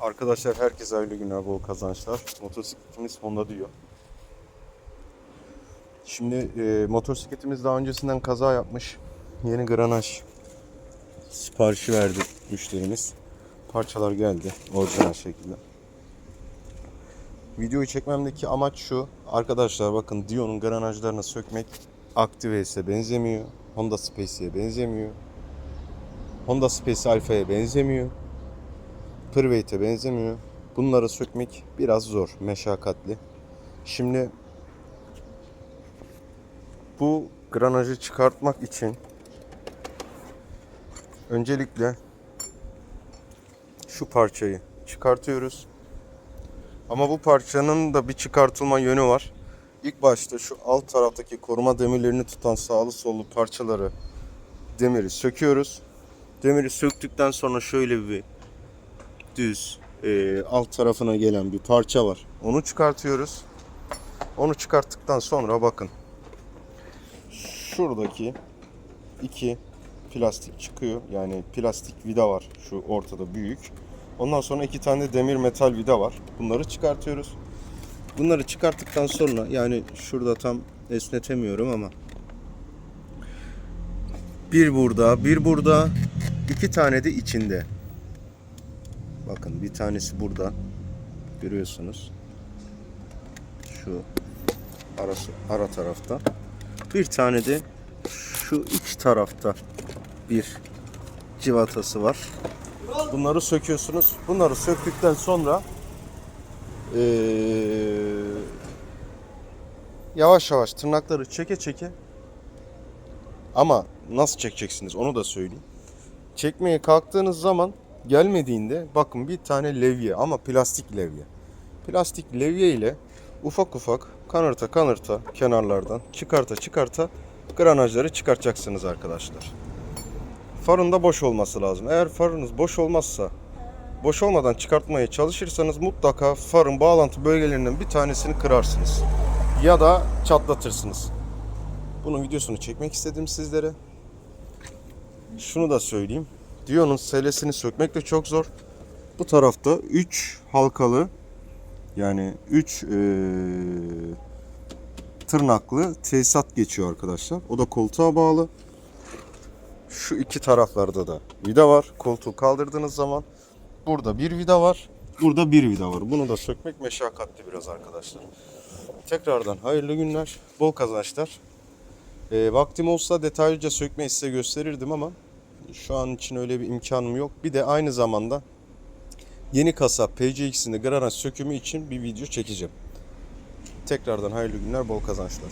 Arkadaşlar herkese hayırlı günler, bol kazançlar. Motosikletimiz Honda diyor. Şimdi e, motosikletimiz daha öncesinden kaza yapmış. Yeni granaj siparişi verdi müşterimiz. Parçalar geldi orijinal şekilde. Videoyu çekmemdeki amaç şu. Arkadaşlar bakın Dio'nun granajlarını sökmek Activase'e benzemiyor. Honda Space'e benzemiyor. Honda Space Alpha'ya benzemiyor. Private'e benzemiyor. Bunları sökmek biraz zor, meşakkatli. Şimdi bu granajı çıkartmak için öncelikle şu parçayı çıkartıyoruz. Ama bu parçanın da bir çıkartılma yönü var. İlk başta şu alt taraftaki koruma demirlerini tutan sağlı sollu parçaları demiri söküyoruz. Demiri söktükten sonra şöyle bir düz e, alt tarafına gelen bir parça var. Onu çıkartıyoruz. Onu çıkarttıktan sonra bakın. Şuradaki iki plastik çıkıyor. Yani plastik vida var şu ortada büyük. Ondan sonra iki tane demir metal vida var. Bunları çıkartıyoruz. Bunları çıkarttıktan sonra yani şurada tam esnetemiyorum ama bir burada, bir burada, iki tane de içinde. Bakın bir tanesi burada. Görüyorsunuz. Şu arası ara tarafta. Bir tane de şu iç tarafta bir civatası var. Bunları söküyorsunuz. Bunları söktükten sonra eee, yavaş yavaş tırnakları çeke çeke ama nasıl çekeceksiniz onu da söyleyeyim. Çekmeye kalktığınız zaman gelmediğinde bakın bir tane levye ama plastik levye. Plastik levye ile ufak ufak kanırta kanırta kenarlardan çıkarta çıkarta granajları çıkartacaksınız arkadaşlar. Farın da boş olması lazım. Eğer farınız boş olmazsa boş olmadan çıkartmaya çalışırsanız mutlaka farın bağlantı bölgelerinden bir tanesini kırarsınız. Ya da çatlatırsınız. Bunun videosunu çekmek istedim sizlere. Şunu da söyleyeyim. Dio'nun selesini sökmek de çok zor. Bu tarafta 3 halkalı yani 3 tırnaklı tesisat geçiyor arkadaşlar. O da koltuğa bağlı. Şu iki taraflarda da vida var. Koltuğu kaldırdığınız zaman burada bir vida var. Burada bir vida var. Bunu da sökmek meşakkatli biraz arkadaşlar. Tekrardan hayırlı günler. Bol kazançlar. E, vaktim olsa detaylıca sökmeyi size gösterirdim ama şu an için öyle bir imkanım yok. Bir de aynı zamanda yeni kasa PCX'in de granaj sökümü için bir video çekeceğim. Tekrardan hayırlı günler, bol kazançlar.